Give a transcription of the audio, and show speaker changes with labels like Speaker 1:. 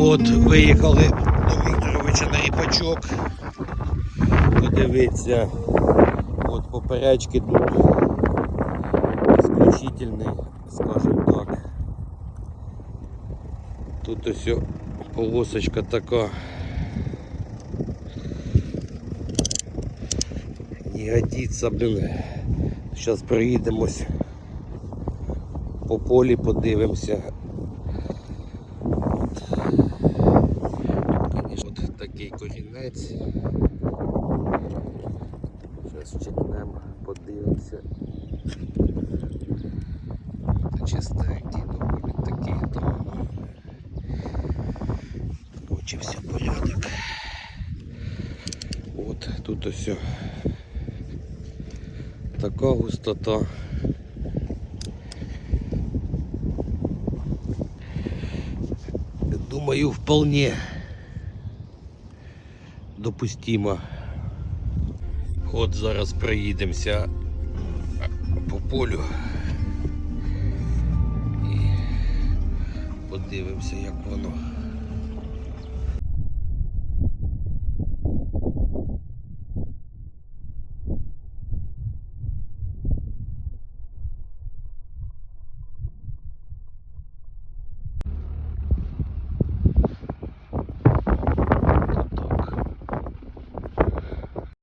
Speaker 1: От виїхали до Вікторовича на ріпачок. Подивіться, от поперечки тут исключительний, скажімо так. Тут ось полосочка така. Не годиться, блін. Зараз проїдемось по полі, подивимося. Такий корінець. Зараз чекнемо, подивимося. Чистенький, доволі такий там. Получився порядок. От тут ось така густота. Думаю, вполне допустимо. От зараз проїдемося по полю і подивимося, як воно.